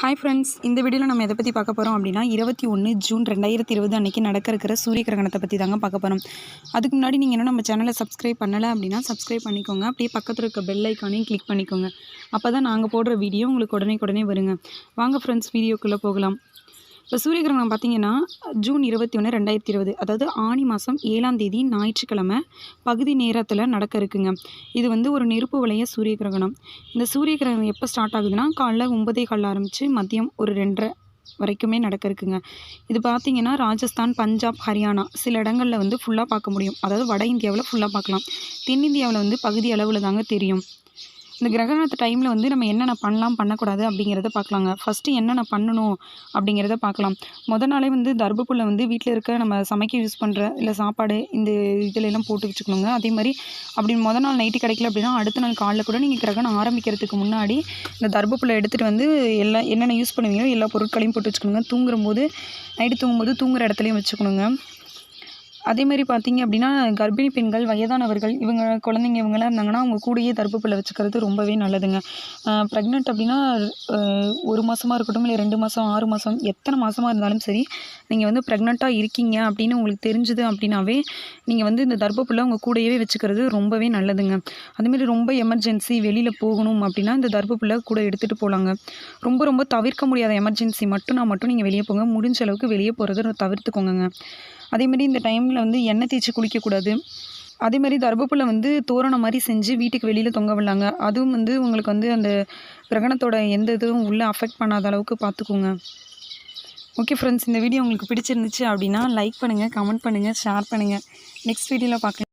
Hi friends இந்த வீடியோவில் நம்ம எதை பற்றி பார்க்க போகிறோம் அப்படின்னா இருபத்தி ஒன்று ஜூன் ரெண்டாயிரத்தி இருபது அன்றைக்கி நடக்க இருக்கிற சூரிய கிரகணத்தை பற்றி தாங்க பார்க்க போகிறோம் அதுக்கு முன்னாடி நீங்கள் இன்னும் நம்ம சேனலை சப்ஸ்கிரைப் பண்ணலை அப்படின்னா சப்ஸ்கிரைப் பண்ணிக்கோங்க. அப்படியே பக்கத்தில் இருக்க பெல் ஐக்கானையும் கிளிக் பண்ணிக்கோங்க. அப்போ தான் நாங்கள் போடுற வீடியோ உங்களுக்கு உடனே உடனே வருங்க. வாங்க ஃப்ரெண்ட்ஸ் வீடியோக்குள்ளே போகலாம். இப்போ சூரிய கிரகணம் பார்த்தீங்கன்னா ஜூன் இருபத்தி ஒன்று ரெண்டாயிரத்தி இருபது அதாவது ஆனி மாதம் ஏழாம் தேதி ஞாயிற்றுக்கிழமை பகுதி நேரத்தில் நடக்க இருக்குங்க. இது வந்து ஒரு நெருப்பு வளைய சூரிய கிரகணம் இந்த சூரிய கிரகணம் எப்போ ஸ்டார்ட் ஆகுதுன்னா காலைல ஒன்பதே கால் ஆரம்பித்து மதியம் ஒரு ரெண்டரை வரைக்குமே நடக்க இருக்குங்க. இது பார்த்தீங்கன்னா ராஜஸ்தான் பஞ்சாப் ஹரியானா சில இடங்களில் வந்து ஃபுல்லாக பார்க்க முடியும். அதாவது வட இந்தியாவில் ஃபுல்லாக பார்க்கலாம். தென்னிந்தியாவில் வந்து பகுதி அளவில் தாங்க தெரியும். இந்த கிரகணத்து டைமில் வந்து நம்ம என்னென்ன பண்ணலாம் பண்ணக்கூடாது அப்படிங்கிறத பார்க்கலாங்க. ஃபஸ்ட்டு என்னென்ன பண்ணணும் அப்படிங்கிறத பார்க்கலாம். முத நாளே வந்து தர்பப்புல்லை வந்து வீட்டில் இருக்க நம்ம சமைக்க யூஸ் பண்ணுற இல்லை சாப்பாடு இந்த இதில் எல்லாம் போட்டு வச்சுக்கணுங்க. அதே மாதிரி அப்படி முத நாள் நைட்டு கிடைக்கல அப்படின்னா அடுத்த நாள் காலைல கூட நீங்கள் கிரகணம் ஆரம்பிக்கிறதுக்கு முன்னாடி இந்த தர்பப்புல்லை எடுத்துகிட்டு வந்து எல்லா என்னென்ன யூஸ் பண்ணுவீங்களோ எல்லா பொருட்களையும் போட்டு வச்சுக்கணுங்க. தூங்கும்போது நைட்டு தூங்கும்போது தூங்குகிற இடத்துலையும் வச்சுக்கணுங்க. அதேமாரி பார்த்தீங்க அப்படின்னா கர்ப்பிணி பெண்கள் வயதானவர்கள் இவங்க குழந்தைங்க இவங்கெல்லாம் இருந்தாங்கன்னா அவங்க கூடயே தர்பப்புல்லை வச்சுக்கிறது ரொம்பவே நல்லதுங்க. ப்ரெக்னென்ட் அப்படின்னா ஒரு மாதமாக இருக்கட்டும் இல்லை ரெண்டு மாதம் ஆறு மாதம் எத்தனை மாதமாக இருந்தாலும் சரி நீங்கள் வந்து ப்ரெக்னெண்ட்டாக இருக்கீங்க அப்படின்னு உங்களுக்கு தெரிஞ்சுது அப்படின்னாவே நீங்கள் வந்து இந்த தர்பப்புல்லை உங்கள் கூடயே வச்சுக்கிறது ரொம்பவே நல்லதுங்க. அதேமாரி ரொம்ப எமர்ஜென்சி வெளியில் போகணும் அப்படின்னா இந்த தர்பப்புல்லை கூட எடுத்துகிட்டு போகலாங்க ரொம்ப ரொம்ப தவிர்க்க முடியாத எமர்ஜென்சி மட்டும் நான் மட்டும் நீங்கள் வெளியே போங்க. முடிஞ்ச அளவுக்கு வெளியே போகிறத தவிர்த்துக்கோங்க அதேமாரி இந்த டைமில் வந்து எண்ணெய் தேய்ச்சி குளிக்கக்கூடாது அதே மாதிரி தர்பப்புல்லை வந்து தோரணம் மாதிரி செஞ்சு வீட்டுக்கு வெளியில் தொங்க விடலாங்க. அதுவும் வந்து உங்களுக்கு வந்து அந்த கிரகணத்தோட எந்த இதுவும் உள்ளே அஃபெக்ட் பண்ணாத அளவுக்கு பார்த்துக்கோங்க ஓகே ஃப்ரெண்ட்ஸ் இந்த வீடியோ உங்களுக்கு பிடிச்சிருந்துச்சு அப்படின்னா லைக் பண்ணுங்கள் கமெண்ட் பண்ணுங்கள் ஷேர் பண்ணுங்கள் நெக்ஸ்ட் வீடியோவில் பார்க்கலாம்